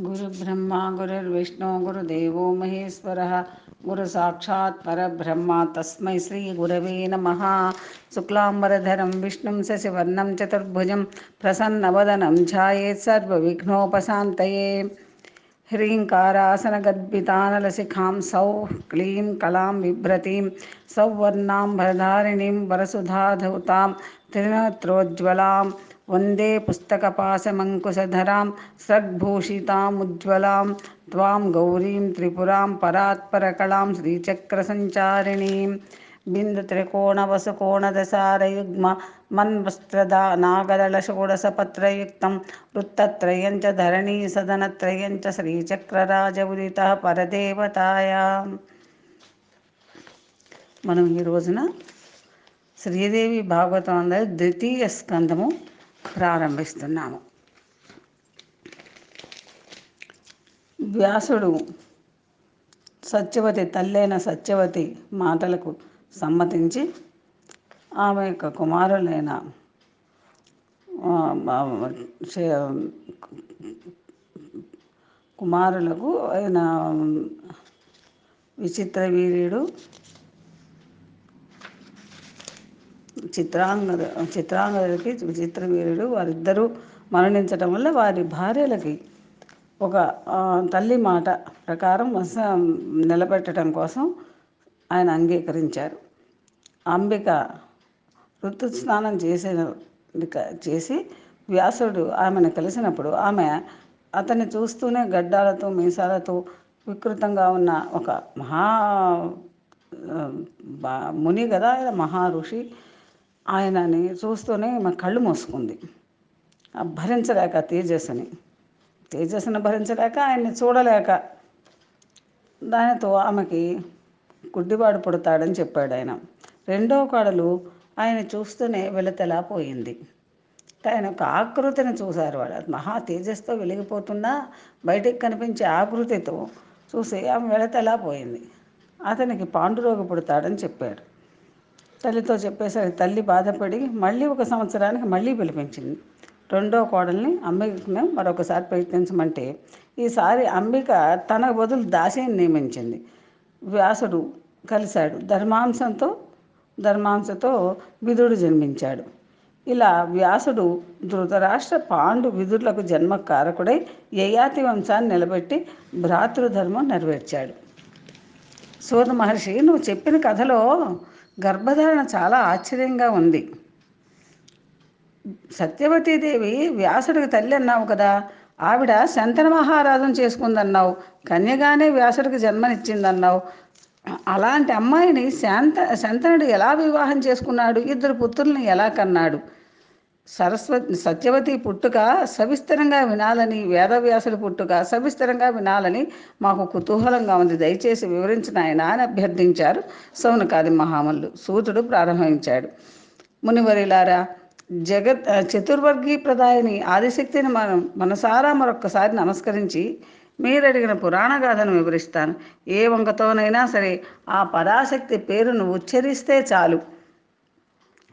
गुरुब्रह्मा, गुरुर्विष्णु, गुरुदेवो महेश्वरः। गुरुसाक्षात् परब्रह्म तस्मै श्रीगुरवे नमः। शुक्लाम्बरधरं, विष्णुं, शशिवर्णं, चतुर्भुजं प्रसन्नवदनं ध्यायेत् सर्वविघ्नोपशान्तये। ह्रीङ्कारासनगद्भितानलशिखां सौः क्लीं कलां बिभ्रतीं सौवर्णां भरधारिणीं वरसुधाधौतां, त्रिनेत्रोज्ज्वलां वन्दे पुस्तकपाशमङ्कुशधरां स्रग्भूषितामुज्ज्वलां त्वां गौरीं त्रिपुरां परात्परकलां श्रीचक्रसञ्चारिणीं बिन्दुत्रिकोणवसुकोणदशारयुग्म मन्वस्त्रदा नागदलषोडशपत्रयुक्तं वृत्तत्रयं च धरणीसदनत्रयं च శ్రీచక్రరాజవుదితः పరదేవతాయా మనం ఈ రోజున శ్రీదేవి భాగవతం అందరి ద్వితీయ స్కందము ప్రారంభిస్తున్నాము. వ్యాసుడు సత్యవతి తల్లైన సత్యవతి మాటలకు సమ్మతించి ఆమె యొక్క కుమారులైన కుమారులకు ఆయన విచిత్ర వీర్యుడు చిత్రాంగద చిత్రాంగదకి విచిత్రవీరుడు వారిద్దరూ మరణించటం వల్ల వారి భార్యలకి ఒక తల్లి మాట ప్రకారం వస నిలబెట్టడం కోసం ఆయన అంగీకరించారు. అంబిక ఋతుస్నానం చేసిన చేసి వ్యాసుడు ఆమెను కలిసినప్పుడు ఆమె అతన్ని చూస్తూనే గడ్డాలతో మీసాలతో వికృతంగా ఉన్న ఒక మహా ముని కదా మహా ఋషి ఆయనని చూస్తూనే మా కళ్ళు మూసుకుంది. భరించలేక తేజస్సుని. తేజస్సును భరించలేక ఆయన్ని చూడలేక దానితో ఆమెకి గుడ్డివాడు పుడతాడని చెప్పాడు ఆయన. రెండో కాడలు ఆయన చూస్తూనే వెళతలా పోయింది. ఆయన ఒక ఆకృతిని చూశారు వాడు. అది మహా తేజస్తో వెలిగిపోతున్నా బయటికి కనిపించే ఆకృతితో చూసి ఆమె వెళతలా పోయింది. అతనికి పాండురోగ పుడతాడని చెప్పాడు. తల్లితో చెప్పేసరికి తల్లి బాధపడి మళ్ళీ ఒక సంవత్సరానికి మళ్ళీ పిలిపించింది. రెండో కోడల్ని అంబికను మరొకసారి ప్రయత్నించమంటే ఈసారి అంబిక తన బదులు దాసిని నియమించింది. వ్యాసుడు కలిశాడు. ధర్మాంశంతో ధర్మాంశతో విదుడు జన్మించాడు. ఇలా వ్యాసుడు ధృతరాష్ట్ర పాండు విధులకు జన్మ కారకుడై యయాతి వంశాన్ని నిలబెట్టి భ్రాతృధర్మం నెరవేర్చాడు. సూర్య మహర్షి నువ్వు చెప్పిన కథలో గర్భధారణ చాలా ఆశ్చర్యంగా ఉంది. సత్యవతీదేవి వ్యాసుడికి తల్లి అన్నావు కదా ఆవిడ శంతన మహారాజం చేసుకుందన్నావు కన్యగానే వ్యాసుడికి జన్మనిచ్చిందన్నావు. అలాంటి అమ్మాయిని శాంత శంతనుడు ఎలా వివాహం చేసుకున్నాడు? ఇద్దరు పుత్రుల్ని ఎలా కన్నాడు? సరస్వతి సత్యవతి పుట్టుక సవిస్తరంగా వినాలని వేదవ్యాసుడి పుట్టుక సవిస్తరంగా వినాలని మాకు కుతూహలంగా ఉంది. దయచేసి వివరించిన ఆయన అని అభ్యర్థించారు సౌనకాది మహామల్లు సూతుడు ప్రారంభించాడు. మునివరిలారా జగత్ చతుర్వర్గీ ప్రదాయని ఆదిశక్తిని మనం మనసారా మరొక్కసారి నమస్కరించి మీరు అడిగిన పురాణ గాథను వివరిస్తాను. ఏ వంకతోనైనా సరే ఆ పరాశక్తి పేరును ఉచ్చరిస్తే చాలు.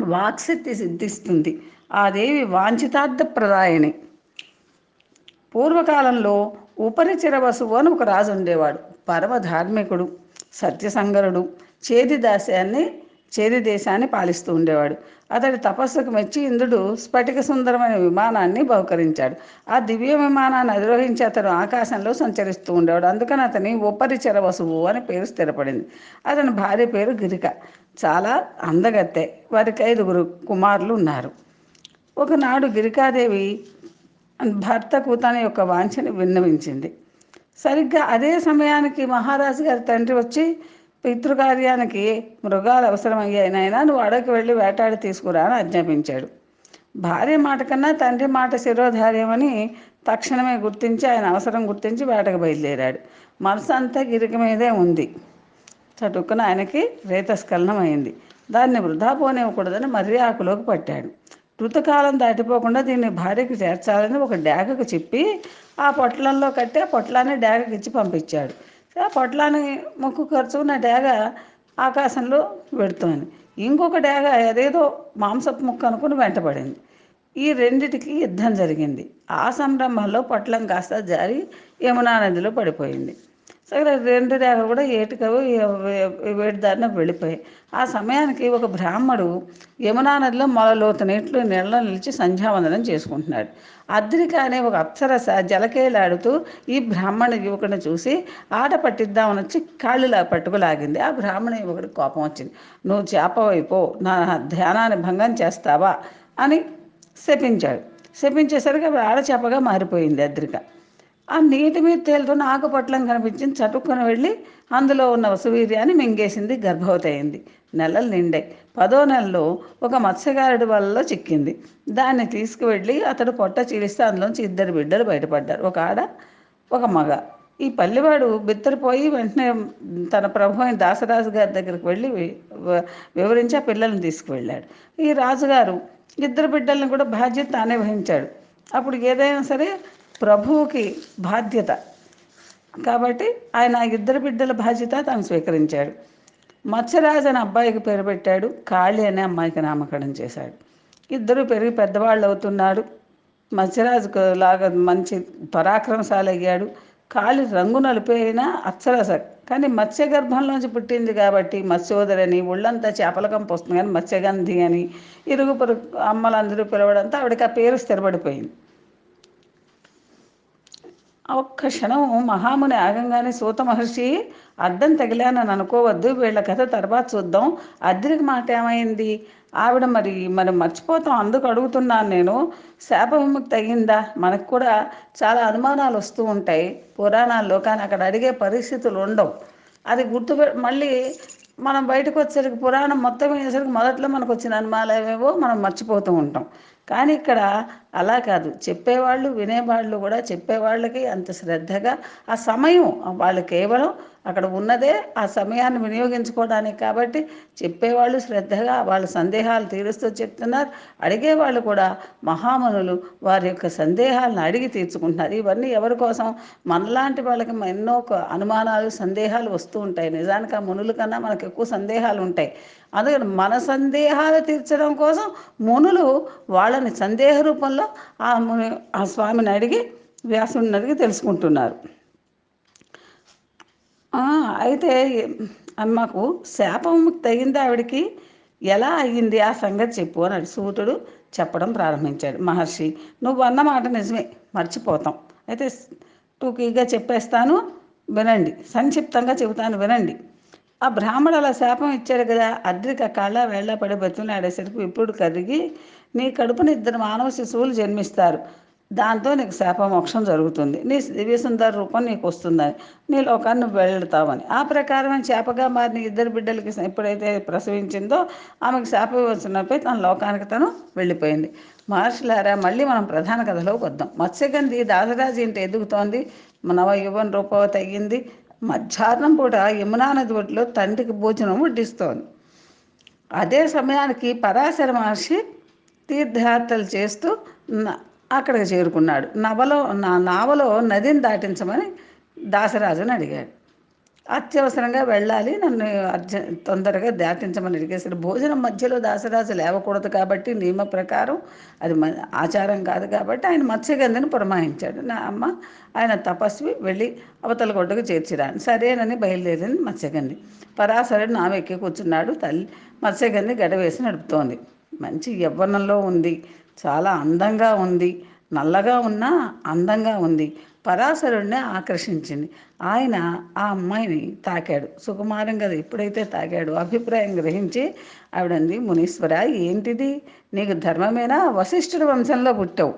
వాక్శక్తి సిద్ధిస్తుంది. ఆ దేవి వాంఛితార్థ ప్రదాయని పూర్వకాలంలో ఉపరిచిర వసువు అని ఒక రాజు ఉండేవాడు. పరమ ధార్మికుడు సత్యసంగరుడు చేది దాస్యాన్ని చేది దేశాన్ని పాలిస్తూ ఉండేవాడు. అతడి తపస్సుకు మెచ్చి ఇంద్రుడు స్ఫటిక సుందరమైన విమానాన్ని బహుకరించాడు. ఆ దివ్య విమానాన్ని అధిరోహించి అతడు ఆకాశంలో సంచరిస్తూ ఉండేవాడు. అందుకని అతని ఉపరిచర వసువు అని పేరు స్థిరపడింది. అతని భార్య పేరు గిరిక. చాలా అందగత్తె. వారికి ఐదుగురు కుమారులు ఉన్నారు. ఒకనాడు గిరికాదేవి భర్తకు తన యొక్క వాంఛని విన్నవించింది. సరిగ్గా అదే సమయానికి మహారాజు గారి తండ్రి వచ్చి పితృకార్యానికి మృగాలు అవసరమయ్యాయినైనా నువ్వు అడవికి వెళ్ళి వేటాడి తీసుకురా అని ఆజ్ఞాపించాడు. భార్య మాట కన్నా తండ్రి మాట శిరోధార్యమని తక్షణమే గుర్తించి ఆయన అవసరం గుర్తించి వేటకు బయలుదేరాడు. మనసు అంతా గిరిక మీదే ఉంది. చటుక్కున ఆయనకి రేతస్ఖలనం అయింది. దాన్ని వృధా పోనివ్వకూడదని మర్రి ఆకులోకి పట్టాడు. ఋతుకాలం దాటిపోకుండా దీన్ని భార్యకు చేర్చాలని ఒక డాగకు చెప్పి ఆ పొట్లంలో కట్టి ఆ పొట్లాన్ని డాగకి ఇచ్చి పంపించాడు. ఆ పొట్లాన్ని ముక్కు ఖర్చుకున్న డాగ ఆకాశంలో పెడుతోంది. ఇంకొక డాగ ఏదేదో మాంసపు ముక్క అనుకుని వెంటబడింది. ఈ రెండిటికి యుద్ధం జరిగింది. ఆ సంరంభంలో పొట్లం కాస్త జారి యమునా నదిలో పడిపోయింది. సరే రెండు రేఖలు కూడా ఏటుకవు వేడి దారిన వెళ్ళిపోయాయి. ఆ సమయానికి ఒక బ్రాహ్మడు యమునా నదిలో మొలలోత నీటిలో నీళ్ళలో నిలిచి సంధ్యావందనం చేసుకుంటున్నాడు. అద్రిక అనే ఒక అప్సరస జలకేలాడుతూ ఈ బ్రాహ్మణ యువకుడిని చూసి ఆట పట్టిద్దామని వచ్చి కాళ్ళులా పట్టుకులాగింది. ఆ బ్రాహ్మణ యువకుడికి కోపం వచ్చింది. నువ్వు చేపవైపో నా ధ్యానాన్ని భంగం చేస్తావా? అని శపించాడు. శపించేసరికి ఆడచేపగా మారిపోయింది అద్రిక. ఆ నీటి మీద తేలుతున్న ఆకుపట్లం కనిపించింది. చటుక్కుని వెళ్ళి అందులో ఉన్న వసువీర్యాన్ని మింగేసింది గర్భవతి అయింది నెలలు నిండాయి. పదో నెలలో ఒక మత్స్యకారుడి వలలో చిక్కింది. దాన్ని తీసుకువెళ్ళి అతడు పొట్ట చీలిస్తే అందులోంచి ఇద్దరు బిడ్డలు బయటపడ్డారు. ఒక ఆడ ఒక మగ. ఈ పల్లెవాడు బిత్తరిపోయి వెంటనే తన ప్రభు అయిన దాసరాజు గారి దగ్గరికి వెళ్ళి వివరించి ఆ పిల్లల్ని తీసుకువెళ్ళాడు. ఈ రాజుగారు ఇద్దరు బిడ్డలను కూడా బాధ్యత తానే వహించాడు. అప్పుడు ఏదైనా సరే ప్రభువుకి బాధ్యత. కాబట్టి ఆయన ఇద్దరు బిడ్డల బాధ్యత తాను స్వీకరించాడు. మత్స్యరాజు అనే అబ్బాయికి పేరు పెట్టాడు. కాళీ అనే అమ్మాయికి నామకరణం చేశాడు. ఇద్దరు పెరిగి పెద్దవాళ్ళు అవుతున్నాడు మత్స్యరాజుకు లాగా మంచి పరాక్రమశాలయ్యాడు కాళి రంగు నలిపోయినా అప్సరస. కానీ మత్స్య గర్భంలోంచి పుట్టింది కాబట్టి మత్స్యోదరని ఒళ్ళంతా చేపల కంపు వస్తుంది కానీ మత్స్యగంధి అని ఇరుగు పొరుగు అమ్మలందరూ పిలవడంతో ఆవిడకి ఆ పేరు స్థిరపడిపోయింది. ఒక్క క్షణం మహాముని ఆగంగానే సూత మహర్షి అర్థం తగిలానని అనుకోవద్దు వీళ్ళ కథ తర్వాత చూద్దాం. అద్దరికి మాట ఏమైంది? ఆవిడ మరి మరి మర్చిపోతాం అందుకు అడుగుతున్నాను నేను. శాప విముక్తి అయ్యిందా? మనకు కూడా చాలా అనుమానాలు వస్తూ ఉంటాయి. పురాణాల్లో కానీ అక్కడ అడిగే పరిస్థితులు ఉండవు. అది గుర్తు మళ్ళీ మనం బయటకు వచ్చేసరికి పురాణం మొత్తం వేసరికి మొదట్లో మనకు వచ్చిన అనుమానాలు మనం మర్చిపోతూ ఉంటాం. కానీ ఇక్కడ అలా కాదు. చెప్పేవాళ్ళు వినేవాళ్ళు కూడా చెప్పేవాళ్ళకి అంత శ్రద్ధగా ఆ సమయం వాళ్ళు కేవలం అక్కడ ఉన్నదే ఆ సమయాన్ని వినియోగించుకోవడానికి కాబట్టి చెప్పేవాళ్ళు శ్రద్ధగా వాళ్ళ సందేహాలు తీరుస్తూ చెప్తున్నారు. అడిగేవాళ్ళు కూడా మహామునులు వారి యొక్క సందేహాలను అడిగి తీర్చుకుంటున్నారు. ఇవన్నీ ఎవరి కోసం? మనలాంటి వాళ్ళకి ఎన్నో అనుమానాలు సందేహాలు వస్తూ ఉంటాయి. నిజానికి ఆ మునుల కన్నా మనకు ఎక్కువ సందేహాలు ఉంటాయి. అందుకని మన సందేహాలు తీర్చడం కోసం మునులు వాళ్ళని సందేహ రూపంలో ఆ ముని ఆ స్వామిని అడిగి వ్యాసుని అడిగి తెలుసుకుంటున్నారు. అయితే అమ్మకు శాపముక్తి అయింది ఆవిడికి. ఎలా అయ్యింది ఆ సంగతి చెప్పు అన్నాడు సూతుడు చెప్పడం ప్రారంభించాడు. మహర్షి నువ్వు అన్న మాట నిజమే మర్చిపోతాం. అయితే టూకీగా చెప్పేస్తాను వినండి. సంక్షిప్తంగా చెబుతాను వినండి. ఆ బ్రాహ్మడు అలా శాపం ఇచ్చాడు కదా అద్రిక కాళ్ళ వేళ్ళ పడి బతులాడేసరికి ఇప్పుడు కరిగి నీ కడుపున ఇద్దరు మానవ శిశువులు జన్మిస్తారు. దాంతో నీకు శాపమోక్షం జరుగుతుంది. నీ దివ్య సుందర రూపం నీకు వస్తుందని. నీ లోకాన్ని వెళ్తావని. ఆ ప్రకారం చేపగా మారిన ఇద్దరు బిడ్డలకి ఎప్పుడైతే ప్రసవించిందో ఆమెకు శాప వచ్చినపై తన లోకానికి తను వెళ్ళిపోయింది. మహర్షులారా మళ్ళీ మనం ప్రధాన కథలోకి వద్దాం. మత్స్యగంధి దాసరాజు ఇంటి ఎదుగుతోంది. నవ యువన్ రూపవతి అయ్యింది మధ్యాహ్నం పూట యమునా నది ఒడ్లో తండ్రికి భోజనం వడ్డిస్తోంది. అదే సమయానికి పరాశర మహర్షి తీర్థయాత్రలు చేస్తూ అక్కడికి చేరుకున్నాడు. నవలో నా నావలో నదిని దాటించమని దాసరాజుని అడిగాడు. అత్యవసరంగా వెళ్ళాలి నన్ను అర్జ తొందరగా దాటించమని అడిగేసరి భోజనం మధ్యలో దాసరాజు లేవకూడదు కాబట్టి నియమ ప్రకారం అది ఆచారం కాదు కాబట్టి ఆయన మత్స్యగంధిని పురమాయించాడు. నా అమ్మ ఆయన తపస్వి వెళ్ళి అవతల గొడ్డకు చేర్చిరాను. సరేనని బయలుదేరింది మత్స్యగంధి. పరాశరుడు నావెక్కి కూర్చున్నాడు. తల్లి మత్స్యగంధి గడవేసి నడుపుతోంది. మంచి యవ్వనంలో ఉంది. చాలా అందంగా ఉంది. నల్లగా ఉన్నా అందంగా ఉంది. పరాశరుణ్ణి ఆకర్షించింది. ఆయన ఆ అమ్మాయిని తాకాడు. సుకుమారం కదా ఎప్పుడైతే తాకాడు అభిప్రాయం గ్రహించి ఆవిడంది మునీశ్వర ఏంటిది? నీకు ధర్మమేనా? వశిష్ఠుడి వంశంలో పుట్టావు.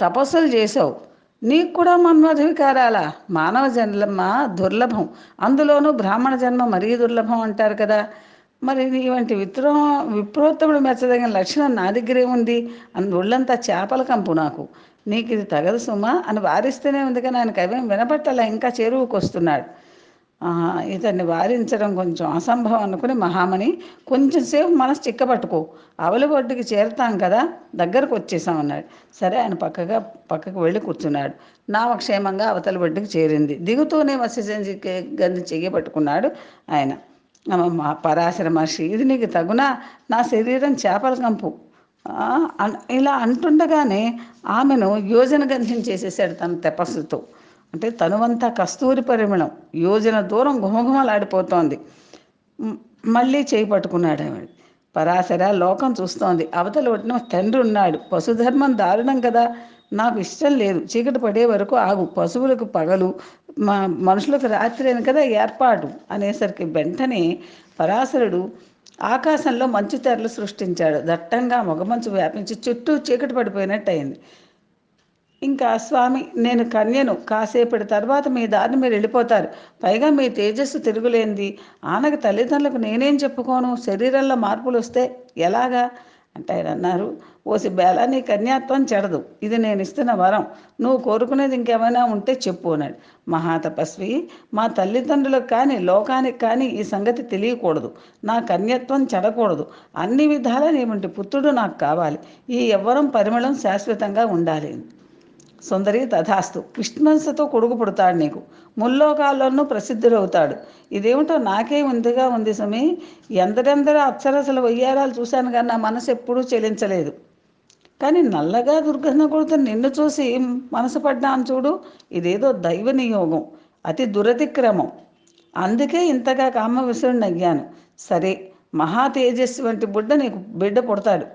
తపస్సులు చేసావు నీకు కూడా మన్మధవికారాలా. మానవ జన్మ దుర్లభం. అందులోనూ బ్రాహ్మణ జన్మ మరీ దుర్లభం అంటారు కదా. మరి ఇవంటి విత్రో విప్రోత్తముడు మెచ్చదగిన లక్షణం నా దగ్గరే ఉంది. ఒళ్ళంతా చేపల కంపు నాకు. నీకు ఇది తగదు సుమా అని వారిస్తేనే ఉంది కానీ ఆయనకు అవేం వినపట్టాల. ఇంకా చెరువుకొస్తున్నాడు. ఇతన్ని వారించడం కొంచెం అసంభవం అనుకుని మహామణి కొంచెంసేపు మనసు చిక్కబట్టుకో అవలి ఒడ్డుకి చేరుతాం కదా దగ్గరకు వచ్చేసాం అన్నాడు. సరే ఆయన పక్కగా పక్కకు వెళ్ళి కూర్చున్నాడు. నామక్షేమంగా అవతల ఒడ్డుకి చేరింది. దిగుతూనే వసి గంది చెయ్యబట్టుకున్నాడు ఆయన. మా పరాశర మహర్షి. ఇది నీకు తగునా నా శరీరం చేపల కంపు. ఇలా అంటుండగానే ఆమెను యోజన గంధం చేసేసాడు తన తపస్సుతో. అంటే తనువంతా కస్తూరి పరిమళం. యోజన దూరం గుమగుమలాడిపోతోంది మళ్ళీ చేయి పట్టుకున్నాడు ఆమె పరాశర లోకం చూస్తోంది. అవతల ఒట్టిన తండ్రి ఉన్నాడు. పశుధర్మం దారుణం కదా. నాకు ఇష్టం లేదు. చీకటి పడే వరకు ఆగు. పశువులకు పగలు. మా మనుషులకు రాత్రి అని కదా ఏర్పాటు అనేసరికి వెంటనే పరాశరుడు ఆకాశంలో మంచు తెరలు సృష్టించాడు. దట్టంగా మొగమంచు వ్యాపించి చుట్టూ చీకటి పడిపోయినట్టు అయింది ఇంకా స్వామి నేను కన్యను. కాసేపటి తర్వాత మీ దారిని మీరు వెళ్ళిపోతారు. పైగా మీ తేజస్సు తిరుగులేంది. ఆనక తల్లిదండ్రులకు నేనేం చెప్పుకోను? శరీరంలో మార్పులు వస్తే ఎలాగా? అంటే ఆయన అన్నారు ఓసి బేలా నీ కన్యాత్వం చెడదు ఇది నేను ఇస్తున్న వరం నువ్వు కోరుకునేది ఇంకేమైనా ఉంటే చెప్పు అన్నాడు. మహాతపస్వి మా తల్లిదండ్రులకు కానీ లోకానికి కానీ ఈ సంగతి తెలియకూడదు నా కన్యత్వం చెడకూడదు అన్ని విధాలా నీవంటి పుత్రుడు నాకు కావాలి ఈ ఎవ్వరం పరిమళం శాశ్వతంగా ఉండాలి సుందరి తథాస్తు. విష్ణువంశతో కొడుకు పుడతాడు నీకు. ముల్లోకాల్లోనూ ప్రసిద్ధుడవుతాడు. ఇదేమిటో నాకే ఉందిగా ఉంది సమి ఎందరెందరో అప్సరసలు వయ్యారాలు చూశాను కానీ నా మనసు ఎప్పుడూ చెలించలేదు. కానీ నల్లగా దుర్గంధం కొడుతున్న నిన్ను చూసి మనసు పడ్డాను చూడు. ఇదేదో దైవ నియోగం. అతి దురతిక్రమం. అందుకే ఇంతగా కామ విసురుని అయ్యాను సరే మహా తేజస్వి వంటి బుడ్డ నీకు బిడ్డ పుడతాడు.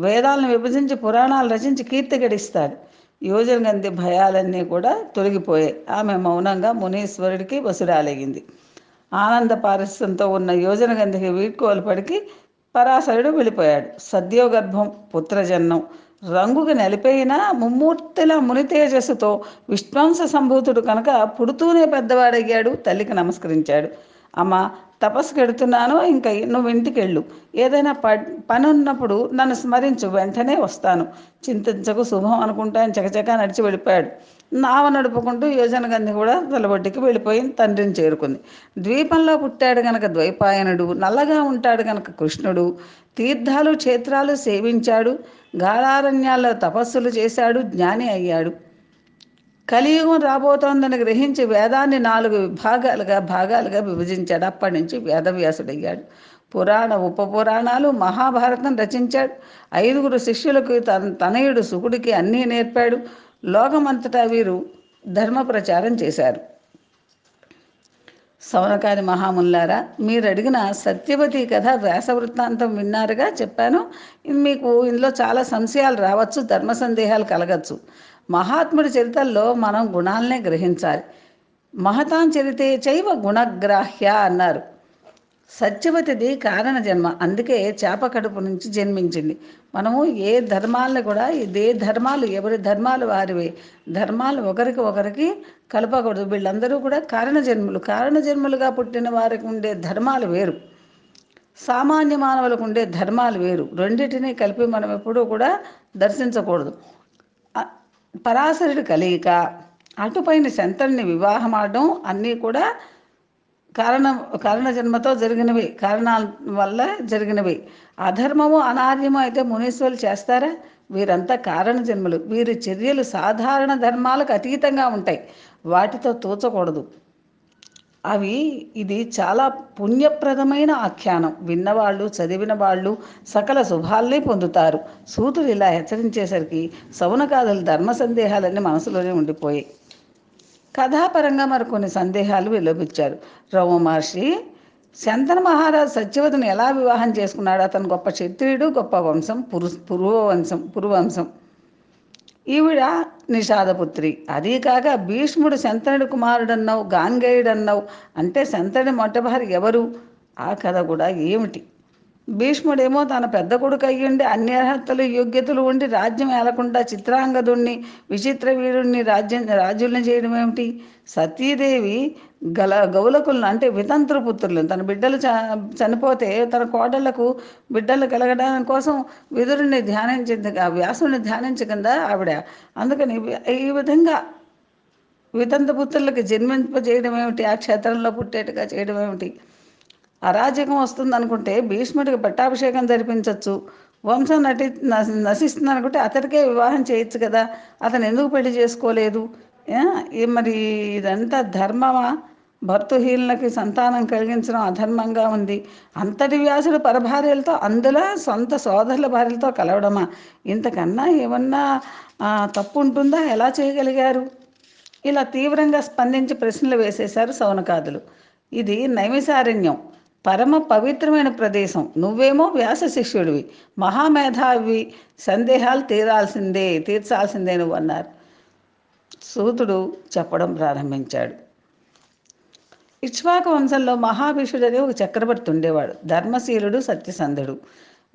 వేదాలను విభజించి పురాణాలు రచించి కీర్తి గడిస్తాడు. యోజనగంధి భయాలన్నీ కూడా తొలగిపోయాయి. ఆమె మౌనంగా మునీశ్వరుడికి వసురాలయ్యింది ఆనంద పారస్యంతో ఉన్న యోజనగంధికి వీడ్కోలు పడికి పరాశరుడు వెళ్ళిపోయాడు. సద్యోగర్భం పుత్రజన్నం రంగుకి నలిపోయిన ముమ్మూర్తిల ముని తేజస్సుతో విశ్వాంస సంభూతుడు కనుక పుడుతూనే పెద్దవాడయ్యాడు తల్లికి నమస్కరించాడు. అమ్మ తపస్సుకి వెడుతున్నాను ఇంకా నువ్వు ఇంటికి వెళ్ళు ఏదైనా ప పని ఉన్నప్పుడు నన్ను స్మరించు వెంటనే వస్తాను. చింతించకు శుభం అనుకుంటా అనుకుంటాను చకచక నడిచి వెళ్ళిపోయాడు. నావ నడుపుకుంటూ యోజన గంధి కూడా తలబొట్టికి వెళ్ళిపోయి తండ్రిని చేరుకుంది. ద్వీపంలో పుట్టాడు గనక ద్వైపాయనుడు నల్లగా ఉంటాడు గనక కృష్ణుడు తీర్థాలు క్షేత్రాలు సేవించాడు గాఢారణ్యాల్లో తపస్సులు చేశాడు జ్ఞాని అయ్యాడు. కలియుగం రాబోతోందని గ్రహించి వేదాన్ని నాలుగు విభాగాలుగా భాగాలుగా విభజించాడు. అప్పటి నుంచి వేదవ్యాసుడయ్యాడు. పురాణ ఉపపురాణాలు మహాభారతం రచించాడు. ఐదుగురు శిష్యులకు తన తనయుడు సుకుడికి అన్నీ నేర్పాడు. లోకమంతటా వీరు ధర్మ ప్రచారం చేశారు. సౌనకాది మహాముల్లారా మీరు అడిగిన సత్యవతి కథ వ్యాసవృత్తాంతం విన్నారుగా చెప్పాను. మీకు ఇందులో చాలా సంశయాలు రావచ్చు ధర్మ సందేహాలు కలగచ్చు. మహాత్ముడి చరితల్లో మనం గుణాలనే గ్రహించాలి. మహతాం చరితే చైవ గుణగ్రాహ్య అన్నారు. సత్యవతిది కారణ జన్మ. అందుకే చేప కడుపు నుంచి జన్మించింది. మనము ఏ ధర్మాలను కూడా ఇదే ధర్మాలు ఎవరి ధర్మాలు వారివే. ధర్మాలు ఒకరికి ఒకరికి కలపకూడదు. వీళ్ళందరూ కూడా కారణ జన్మలు. కారణ జన్మలుగా పుట్టిన వారికి ఉండే ధర్మాలు వేరు. సామాన్య మానవులకు ఉండే ధర్మాలు వేరు. రెండింటినీ కలిపి మనం ఎప్పుడూ కూడా దర్శించకూడదు. పరాశరుడి కలియిక అటుపైన శంతల్ని వివాహం ఆడడం అన్నీ కూడా కారణ కారణ జన్మతో జరిగినవి కారణాల వల్ల జరిగినవి. అధర్మము అనార్యము అయితే మునీశ్వరులు చేస్తారా? వీరంతా కారణ జన్మలు. వీరి చర్యలు సాధారణ ధర్మాలకు అతీతంగా ఉంటాయి. వాటితో తూచకూడదు. అవి ఇది చాలా పుణ్యప్రదమైన ఆఖ్యానం. విన్నవాళ్ళు చదివిన వాళ్ళు సకల శుభాల్ని పొందుతారు. సూతుడు ఇలా హెచ్చరించేసరికి సౌనకాదుల ధర్మ సందేహాలన్నీ మనసులోనే ఉండిపోయాయి. కథాపరంగా మరికొన్ని సందేహాలు విలోపించారు రవ మహర్షి శంతన మహారాజు సత్యవతిని ఎలా వివాహం చేసుకున్నాడు? అతను గొప్ప క్షత్రియుడు గొప్ప వంశం పురు పురువంశం పురువంశం ఈవిడ నిషాదపుత్రి. అదీ కాక భీష్ముడు శంతనుడి కుమారుడన్నావు గాంగేయుడన్నావు అంటే శంతనుడి మొట్టభారి ఎవరు? ఆ కథ కూడా ఏమిటి? భీష్ముడేమో తన పెద్ద కొడుకు అయ్యుండి అన్ని అర్హతలు యోగ్యతలు ఉండి రాజ్యం ఏలకుండా చిత్రాంగదుణ్ణి విచిత్ర వీరుణ్ణి రాజ్యం రాజుల్ని చేయడం ఏమిటి సతీదేవి గల గౌలకులను అంటే వితంత్ర పుత్రులు తన బిడ్డలు చ చనిపోతే తన కోడళ్ళకు బిడ్డలు కలగడం కోసం విదురుని ధ్యానించింది వ్యాసుని ధ్యానించకుండా ఆవిడ. అందుకని ఈ విధంగా వితంత పుత్రులకు జన్మింపజేయడం ఏమిటి ఆ క్షేత్రంలో పుట్టేట్టుగా చేయడం ఏమిటి అరాజకం వస్తుంది అనుకుంటే భీష్ముడికి పట్టాభిషేకం జరిపించవచ్చు వంశం నటి నశిస్తుంది అనుకుంటే అతడికే వివాహం చేయొచ్చు కదా. అతను ఎందుకు పెళ్ళి చేసుకోలేదు? మరి ఇదంతా ధర్మమా? భర్తహీనులకి సంతానం కలిగించడం అధర్మంగా ఉంది. అంతటి వ్యాసుడు పరభార్యలతో అందులో సొంత సోదరుల భార్యలతో కలవడమా? ఇంతకన్నా ఏమన్నా తప్పు ఉంటుందా ఎలా చేయగలిగారు? ఇలా తీవ్రంగా స్పందించి ప్రశ్నలు వేసేశారు సౌనకాదులు. ఇది నైమిసారణ్యం. పరమ పవిత్రమైన ప్రదేశం. నువ్వేమో వ్యాస శిష్యుడివి. మహామేధావి. సందేహాలు తీరాల్సిందే తీర్చాల్సిందే నువ్వు అన్నారు. సూతుడు చెప్పడం ప్రారంభించాడు. ఇక్ష్వాక వంశంలో మహాభిషుడు అనే ఒక చక్రవర్తి ఉండేవాడు. ధర్మశీలుడు సత్యసంధుడు.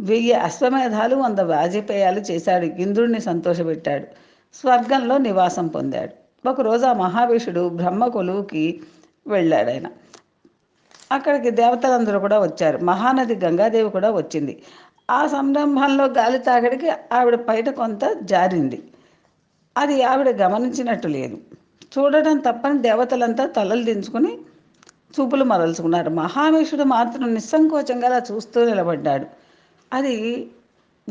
వెయ్యి అశ్వమేధాలు వంద వాజపేయాలు చేశాడు. ఇంద్రుడిని సంతోషపెట్టాడు. స్వర్గంలో నివాసం పొందాడు. ఒకరోజు ఆ మహాభీషుడు బ్రహ్మ కొలువుకి వెళ్ళాడు ఆయన. అక్కడికి దేవతలందరూ కూడా వచ్చారు. మహానది గంగాదేవి కూడా వచ్చింది. ఆ సంరంభంలో గాలి తాగడికి ఆవిడ బయట కొంత జారింది. అది ఆవిడ గమనించినట్టు లేదు. చూడటం తప్పని దేవతలంతా తలలు దించుకుని చూపులు మరల్చుకున్నారు. మహావేషుడు మాత్రం నిస్సంకోచంగా అలా చూస్తూ నిలబడ్డాడు. అది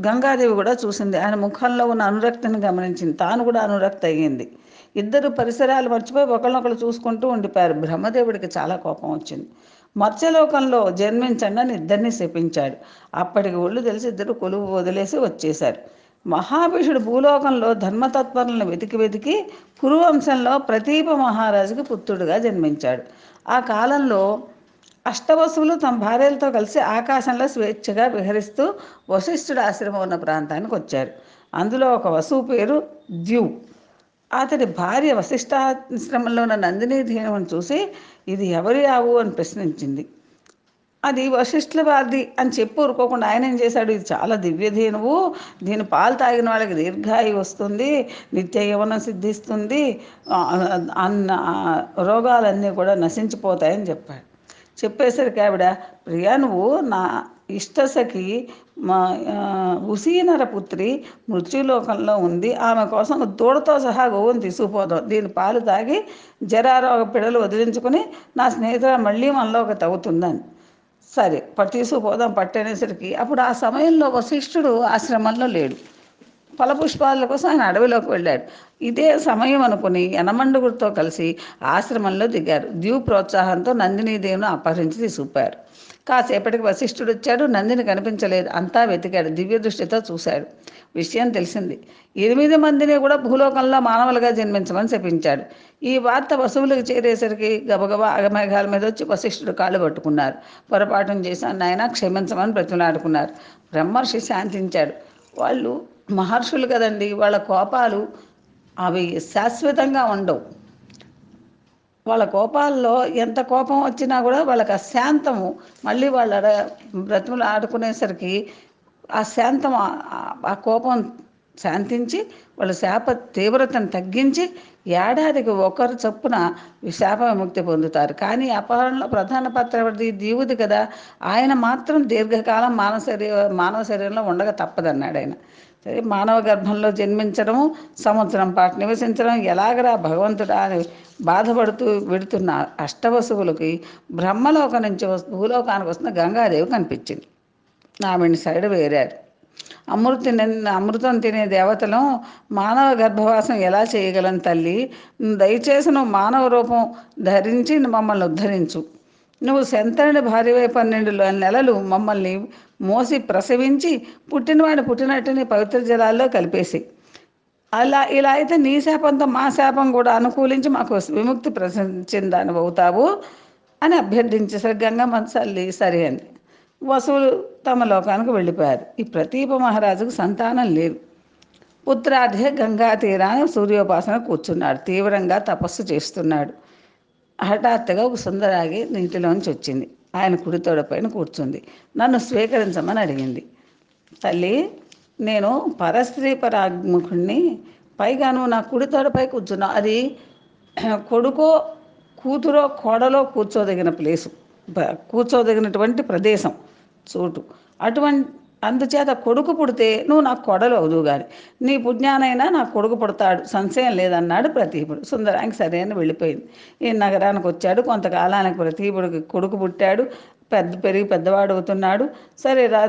గంగాదేవి కూడా చూసింది. ఆయన ముఖంలో ఉన్న అనురక్తిని గమనించింది. తాను కూడా అనురక్తి అయ్యింది. ఇద్దరు పరిసరాలు మర్చిపోయి ఒకరినొకరు చూసుకుంటూ ఉండిపోయారు. బ్రహ్మదేవుడికి చాలా కోపం వచ్చింది. మత్స్యలోకంలో జన్మించండి అని ఇద్దరిని శపించాడు. అప్పటికి ఒళ్ళు తెలిసి ఇద్దరు కొలువు వదిలేసి వచ్చేశారు. మహాభిషుడు భూలోకంలో ధర్మతత్పరులను వెతికి వెతికి కురువంశంలో ప్రతీప మహారాజుకి పుత్రుడుగా జన్మించాడు. ఆ కాలంలో అష్టవసువులు తమ భార్యలతో కలిసి ఆకాశంలో స్వేచ్ఛగా విహరిస్తూ వశిష్ఠుడు ఆశ్రమం ఉన్న ప్రాంతానికి వచ్చారు. అందులో ఒక వసువు పేరు ద్యు. అతడి భార్య వశిష్ఠాశ్రమంలో ఉన్న నందిని ధీనమని చూసి ఇది ఎవరి ఆవు అని ప్రశ్నించింది. అది వశిష్ఠుల వారిది అని చెప్పి ఊరుకోకుండా ఆయన ఏం చేశాడు? ఇది చాలా దివ్యధీనువు దీని పాలు తాగిన వాళ్ళకి దీర్ఘాయు వస్తుంది నిత్య యవనం సిద్ధిస్తుంది అన్న రోగాలన్నీ కూడా నశించిపోతాయని చెప్పాడు. చెప్పేసరికి ఆవిడ ప్రియా నువ్వు నా ఇష్టసఖి మా ఉసీనరపుత్రి మృత్యులోకంలో ఉంది. ఆమె కోసం దూడతో సహా గోవును తీసుకుపోదాం దీని పాలు తాగి జరారోగ పిడలు వదిలించుకుని నా స్నేహితుడు మళ్ళీ మనలో ఒక తవ్వుతుందని. సరే తీసుకుపోదాం పట్టనేసరికి అప్పుడు ఆ సమయంలో వశిష్ఠుడు ఆశ్రమంలో లేడు. ఫలపుష్పాల కోసం ఆయన అడవిలోకి వెళ్ళాడు. ఇదే సమయం అనుకుని యనమండుగురితో కలిసి ఆశ్రమంలో దిగారు. ద్యూ ప్రోత్సాహంతో నందినీదేవిని అపహరించి తీసుకుపోయారు. కాసేపటికి వశిష్ఠుడు వచ్చాడు. నందిని కనిపించలేదు. అంతా వెతికాడు. దివ్య దృష్టితో చూశాడు. విషయం తెలిసింది. ఎనిమిది మందిని కూడా భూలోకంలో మానవులుగా జన్మించమని చెప్పించాడు ఈ వార్త వసువులకు చేరేసరికి గబగబా అగమేఘాల మీద వచ్చి వశిష్ఠుడు కాళ్ళు పట్టుకున్నారు. పొరపాటును చేశాను నాయన క్షమించమని బ్రతిమలాడుకున్నారు. బ్రహ్మర్షి శాంతించాడు. వాళ్ళు మహర్షులు కదండి. వాళ్ళ కోపాలు అవి శాశ్వతంగా ఉండవు. వాళ్ళ కోపాల్లో ఎంత కోపం వచ్చినా కూడా వాళ్ళకి ఆ శాంతము మళ్ళీ వాళ్ళ బ్రతుములు ఆడుకునేసరికి ఆ శాంతం ఆ కోపం శాంతించి వాళ్ళ శాప తీవ్రతను తగ్గించి ఏడాదికి ఒకరు చొప్పున శాప విముక్తి పొందుతారు. కానీ అపహరణలో ప్రధాన పాత్ర దీవుది కదా. ఆయన మాత్రం దీర్ఘకాలం మానవ శరీర మానవ శరీరంలో ఉండక తప్పదన్నాడు ఆయన. సరే మానవ గర్భంలో జన్మించడము సంవత్సరం పాటు నివసించడం ఎలాగరా భగవంతుడా అని బాధపడుతూ విడుతున్న అష్టవసువులకి బ్రహ్మలోకం నుంచి భూలోకానికి వస్తున్న గంగాదేవి కనిపించింది. ఆమెని సైడ్ వేరారు. అమృతి అమృతం తినే దేవతలం మానవ గర్భవాసం ఎలా చేయగలం తల్లి? దయచేసి నువ్వు మానవ రూపం ధరించి మమ్మల్ని ఉద్ధరించు. నువ్వు శంతనుడి భార్యవై పన్నెండు నెలలు మమ్మల్ని మోసి ప్రసవించి పుట్టినవాడు పుట్టినట్టుని పవిత్ర జలాల్లో కలిపేసి. అలా ఇలా అయితే నీ శాపంతో మా శాపం కూడా అనుకూలించి మాకు విముక్తి ప్రసరించిన అవుతావు అని అభ్యర్థించి గంగమ్మ తల్లి సరే అంది వసువులు తమ లోకానికి వెళ్ళిపోయారు. ఈ ప్రతీప మహారాజుకు సంతానం లేదు. పుత్రార్ధే గంగా తీరాన్ని సూర్యోపాసన కూర్చున్నాడు. తీవ్రంగా తపస్సు చేస్తున్నాడు. హఠాత్తుగా ఒక సుందరాగి నీటిలోంచి వచ్చింది. ఆయన కుడితోడ పైన కూర్చుంది. నన్ను స్వీకరించమని అడిగింది. తల్లి నేను పరస్త్రీ పరాగ్ముఖుణ్ణి పైగాను నా కుడితోడపై కూర్చున్నా. అది కొడుకో కూతురో కోడలో కూర్చోదగిన ప్లేసు. కూర్చోదగినటువంటి ప్రదేశం చోటు. అటువంటి అందుచేత కొడుకు పుడితే నువ్వు నాకు కొడలు అవుదువు కానీ నీ పుణ్యానైనా నాకు కొడుకు పుడతాడు. సంశయం లేదన్నాడు ప్రతీపుడు. సుందరానికి సరే అని వెళ్ళిపోయింది. ఈ నగరానికి వచ్చాడు. కొంతకాలానికి ప్రతీపుడికి కొడుకు పుట్టాడు. పెద్ద పెరిగి పెద్దవాడు అవుతున్నాడు. సరే రా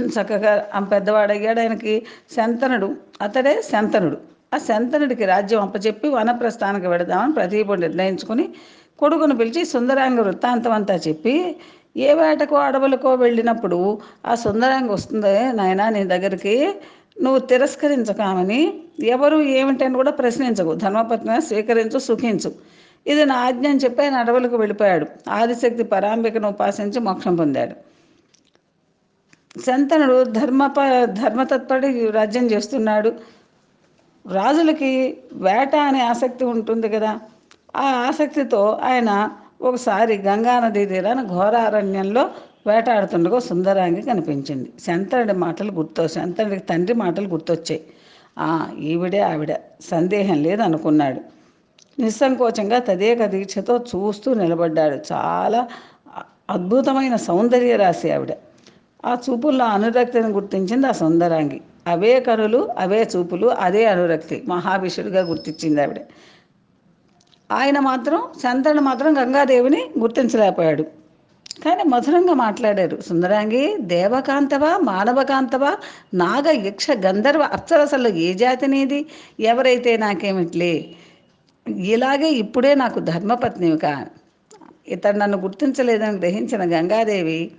చక్కగా ఆ పెద్దవాడు ఆయనకి శంతనుడు. అతడే శంతనుడు. ఆ శంతనుడికి రాజ్యం అప్పచెప్పి వనప్రస్థానికి వెడదామని ప్రతీపుడు నిర్ణయించుకుని కొడుకును పిలిచి సుందరాంగ వృత్తాంతం అంతా చెప్పి ఏ వేటకో అడవులకో వెళ్ళినప్పుడు ఆ సుందరంగా వస్తుంది నాయన నీ దగ్గరికి నువ్వు తిరస్కరించకామని ఎవరు ఏమిటని కూడా ప్రశ్నించకు. ధర్మపత్ని స్వీకరించు సుఖించు. ఇది నా ఆజ్ఞ అని చెప్పి ఆయన అడవులకు వెళ్ళిపోయాడు. ఆదిశక్తి పరాంబికను ఉపాసించి మోక్షం పొందాడు. శంతనుడు ధర్మప ధర్మతత్పడి రాజ్యం చేస్తున్నాడు. రాజులకి వేట అనే ఆసక్తి ఉంటుంది కదా. ఆ ఆసక్తితో ఆయన ఒకసారి గంగానదీ తీరాన ఘోరారణ్యంలో వేటాడుతుండగా సుందరాంగి కనిపించింది. శంతనుడి మాటలు గుర్తు శంతనుడికి తండ్రి మాటలు గుర్తొచ్చాయి. "ఆ, ఈవిడే ఆవిడ. సందేహం లేదనుకున్నాడు. నిస్సంకోచంగా తదేక దీక్షతో చూస్తూ నిలబడ్డాడు. చాలా అద్భుతమైన సౌందర్య రాశి ఆవిడ. ఆ చూపుల్లో అనురక్తిని గుర్తించింది ఆ సుందరాంగి. అవే కనులు అవే చూపులు అదే అనురక్తి. మహావిషుడిగా గుర్తించింది ఆవిడ. ఆయన మాత్రం శంతనుడు మాత్రం గంగాదేవిని గుర్తించలేకపోయాడు. కానీ మధురంగా మాట్లాడారు. సుందరాంగి దేవకాంతవా మానవకాంతవా నాగ యక్ష గంధర్వ అప్సరసలు ఏ జాతి నీది? ఎవరైతే నాకేమిట్లే? ఇలాగే ఇప్పుడే నాకు ధర్మపత్నివిక. ఇతడు నన్ను గుర్తించలేదని గ్రహించిన గంగాదేవి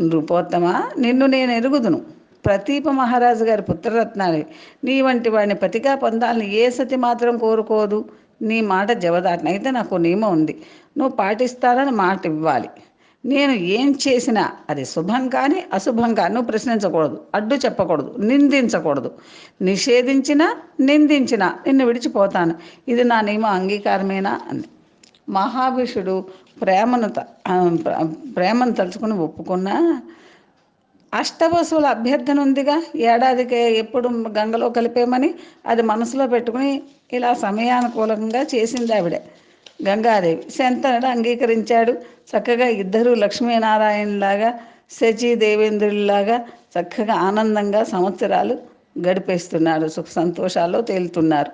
నృపోత్తమా? నిన్ను నేను ఎరుగుదును. ప్రతీప మహారాజు గారి పుత్రరత్నాలే. నీ వంటి వాడిని పతిగా పొందాలని ఏ సతి మాత్రం కోరుకోదు. నీ మాట జవదాటన అయితే నాకు నియమం ఉంది. నువ్వు పాటిస్తానని మాట ఇవ్వాలి. నేను ఏం చేసినా అది శుభం కానీ అశుభం కానీ నువ్వు ప్రశ్నించకూడదు. అడ్డు చెప్పకూడదు. నిందించకూడదు. నిషేధించినా నిందించినా నిన్ను విడిచిపోతాను. ఇది నా నియమ అంగీకారమేనా? అంది. మహాభీషుడు ప్రేమను త- ప్ర- ప్రేమను తలుచుకుని ఒప్పుకున్నా అష్టవసువుల అభ్యర్థన ఉందిగా ఏడాదికి ఎప్పుడు గంగలో కలిపేమని అది మనసులో పెట్టుకుని ఇలా సమయానుకూలంగా చేసింది ఆవిడ గంగాదేవి. శంతనుడు అంగీకరించాడు. చక్కగా ఇద్దరు లక్ష్మీనారాయణలాగా శచి దేవేంద్రుల్లాగా చక్కగా ఆనందంగా సంవత్సరాలు గడిపేస్తున్నారు సుఖ సంతోషాల్లో తేలుతున్నారు.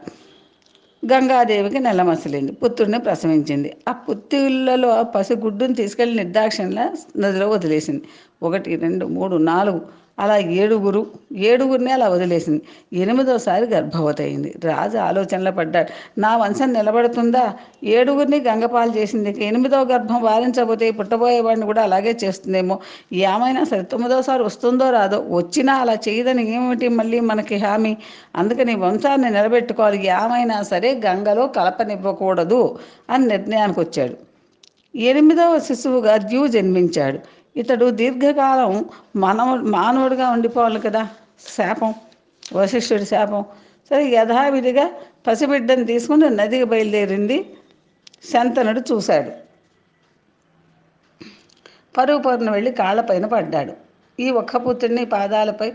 గంగాదేవికి నెలమసలింది పుత్రుడిని ప్రసవించింది. ఆ పుత్రులలో పసిగుడ్డును తీసుకెళ్ళి నిర్దాక్షిణ్యంగా నదిలో వదిలేసింది. ఒకటి రెండు మూడు నాలుగు అలా ఏడుగురు ఏడుగురిని అలా వదిలేసింది. ఎనిమిదోసారి గర్భవతి అయింది రాజు ఆలోచనలో పడ్డాడు. నా వంశం నిలబడుతుందా? ఏడుగురిని గంగపాలు చేసింది. ఎనిమిదో గర్భం వారించబోతే పుట్టబోయేవాడిని కూడా అలాగే చేస్తుందేమో. ఏమైనా సరే తొమ్మిదోసారి వస్తుందో రాదో వచ్చినా అలా చేయదని ఏమిటి మళ్ళీ మనకి హామీ? అందుకని వంశాన్ని నిలబెట్టుకోవాలి. ఏమైనా సరే గంగలో కలపనివ్వకూడదు అని నిర్ణయానికి వచ్చాడు ఎనిమిదవ శిశువుగా ద్యూ జన్మించాడు. ఇతడు దీర్ఘకాలం మనవ మానవుడిగా ఉండిపోవాలి కదా. శాపం వశిష్ఠుడి శాపం. సరే యథావిధిగా పసిబిడ్డను తీసుకుని నదికి బయలుదేరింది శంతనుడు చూశాడు. పరుగు పరుగున వెళ్ళి కాళ్ళపైన పడ్డాడు. ఈ ఒక్క పుత్రుని పాదాలపై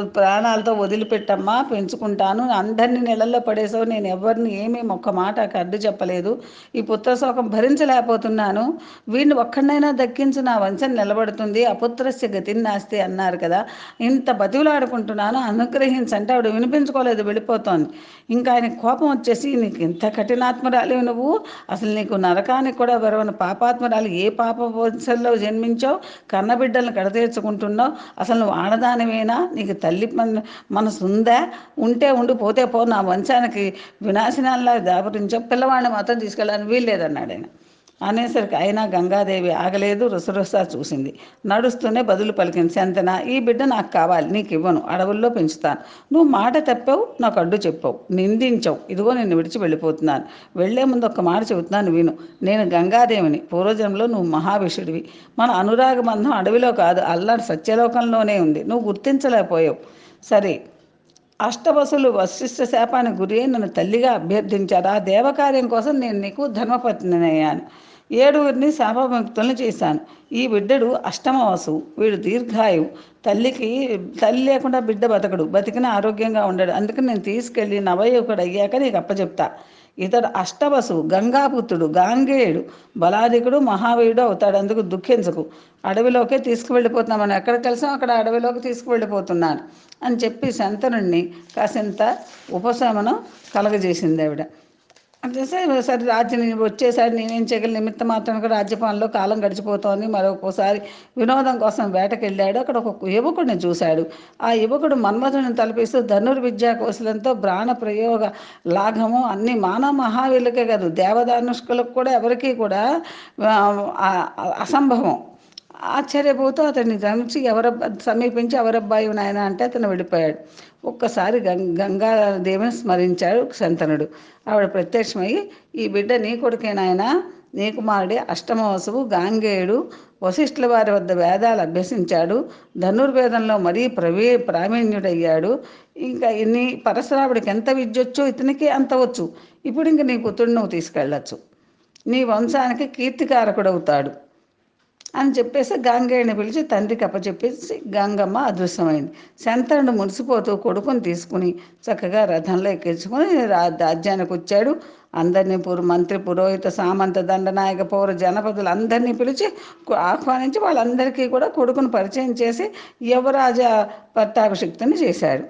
ప్రాణాలతో వదిలిపెట్టమ్మా పెంచుకుంటాను. అందరినీ నెలల్లో పడేసావు నేను ఎవరిని ఏమీ ఒక్క మాట అడ్డు చెప్పలేదు. ఈ పుత్ర శోకం భరించలేకపోతున్నాను. వీడిని ఒక్కడైనా దక్కించు నా వంశం నిలబడుతుంది. అపుత్రస్య గతిని నాస్తి అన్నారు కదా. ఇంత బతివులాడుకుంటున్నాను అనుగ్రహించంటే ఆవిడ వినిపించుకోలేదు వెళ్ళిపోతోంది. ఇంకా ఆయన కోపం వచ్చేసి నీకు ఇంత కఠినాత్మరాలేవు నువ్వు? అసలు నీకు నరకానికి కూడా వెరవని పాపాత్మరాలు ఏ పాప వంశంలో జన్మించావు? కన్నబిడ్డలను కడతీర్చుకుంటున్నావు? అసలు నువ్వు ఆడదానివేనా? నీకు తల్లి మన మనసు ఉందా ఉంటే ఉండిపోతే పో నా వంశానికి వినాశనాల్లా దాపరించో. పిల్లవాడిని మాత్రం తీసుకెళ్ళాలని వీల్లేదన్నాడు ఆయన. అనేసరికి అయినా గంగాదేవి ఆగలేదు రుసరుసా చూసింది. నడుస్తూనే బదులు పలికింది శంతన ఈ బిడ్డ నాకు కావాలి నీకు ఇవ్వను అడవుల్లో పెంచుతాను. నువ్వు మాట తప్పావు నాకు అడ్డు చెప్పావు నిందించావు. ఇదిగో నిన్ను విడిచి వెళ్ళిపోతున్నాను. వెళ్ళే ముందు ఒక మాట చెబుతున్నాను విను. నేను గంగాదేవిని పూర్వజంలో నువ్వు మహావిషుడివి మన అనురాగ బంధం అడవిలో కాదు అల్లాడి సత్యలోకంలోనే ఉంది. నువ్వు గుర్తించలేకపోయావు. సరే అష్టవసులు వశిష్ఠ శాపానికి గురి అయి నన్ను తల్లిగా అభ్యర్థించారు. ఆ దేవకార్యం కోసం నేను నీకు ధర్మపత్నిని అయ్యాను ఏడుగురిని శాపముక్తులను చేశాను. ఈ బిడ్డడు అష్టమవసు వీడు దీర్ఘాయువు. తల్లికి తల్లి లేకుండా బిడ్డ బతకడు బతికిన ఆరోగ్యంగా ఉండడు. అందుకని నేను తీసుకెళ్ళి నవయుకుడు అయ్యాక నీకు అప్పచెప్తా ఇతడు అష్టవసు గంగాపుత్రుడు గాంగేయుడు బలాధికుడు మహావీయుడు అవుతాడు. అందుకు దుఃఖించకు. అడవిలోకే తీసుకువెళ్ళిపోతున్నాం మనం ఎక్కడ కలిసాం అక్కడ అడవిలోకి తీసుకువెళ్ళిపోతున్నాను అని చెప్పి శంతనుణ్ణి కాసింత ఉపశమనం కలగజేసింది ఆవిడ. అంటే సరే రాజ్యం వచ్చేసారి నేనేం చేయగలను? నిమిత్త మాత్రానికి రాజ్యపాలనలో కాలం గడిచిపోతోంది. మరొకసారి వినోదం కోసం వేటకు వెళ్ళాడు అక్కడ ఒక యువకుడిని చూశాడు. ఆ యువకుడు మన్మధుని తలపిస్తూ ధనుర్విద్యా కౌశలంతో ప్రాణ ప్రయోగ లాఘము అన్ని మానవ మహావీలకే కాదు. దేవదానుష్కులకు కూడా ఎవరికీ కూడా అసంభవం. ఆశ్చర్యపోతూ అతన్ని గమనించి ఎవరబ్బా సమీపించి ఎవరబ్బాయి నాయన అంటే అతను వెళ్ళిపోయాడు. ఒక్కసారి గం గంగాదేవిని స్మరించాడు శంతనుడు. ఆవిడ ప్రత్యక్షమై ఈ బిడ్డ నీ కొడుకేనాయన నీ కుమారుడే అష్టమ వసువు గాంగేయుడు వశిష్ఠుల వారి వద్ద వేదాలు అభ్యసించాడు. ధనుర్వేదంలో మరీ ప్రవీ ప్రావీణ్యుడయ్యాడు. ఇంకా ఇన్ని పరశురాముడికి ఎంత విద్యొచ్చో? ఇతనికి అంత వచ్చు. ఇప్పుడు ఇంక నీ పుత్రుడు నువ్వు తీసుకెళ్ళచ్చు. నీ వంశానికి కీర్తికారకుడవుతాడు. అని చెప్పేసి గంగయ్యని పిలిచి తండ్రికి అప్పచెప్పేసి గంగమ్మ అదృశ్యమైంది. శంతనుడు మునిసిపోతూ కొడుకుని తీసుకుని చక్కగా రథంలో ఎక్కించుకొని రాజ్యానికి వచ్చాడు. అందరినీ పురు మంత్రి పురోహిత సామంత దండనాయక పౌర జనపదులు అందరినీ పిలిచి ఆహ్వానించి వాళ్ళందరికీ కూడా కొడుకును పరిచయం చేసి యువరాజ పట్టాభిషిక్తుని చేశాడు.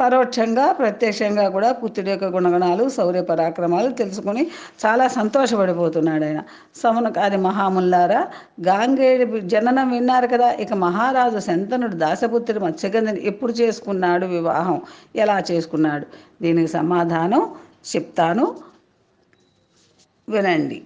పరోక్షంగా ప్రత్యక్షంగా కూడా పుత్రుడి యొక్క గుణగణాలు శౌర్య పరాక్రమాలు తెలుసుకుని చాలా సంతోషపడిపోతున్నాడు ఆయన. సమనకారి మహాముల్లారా గాంగేయుడి జననం విన్నారు కదా ఇక మహారాజు శంతనుడు దాసపుత్రుడు మత్స్యగంధని ఎప్పుడు చేసుకున్నాడు వివాహం? ఎలా చేసుకున్నాడు? దీనికి సమాధానం చెప్తాను. వినండి.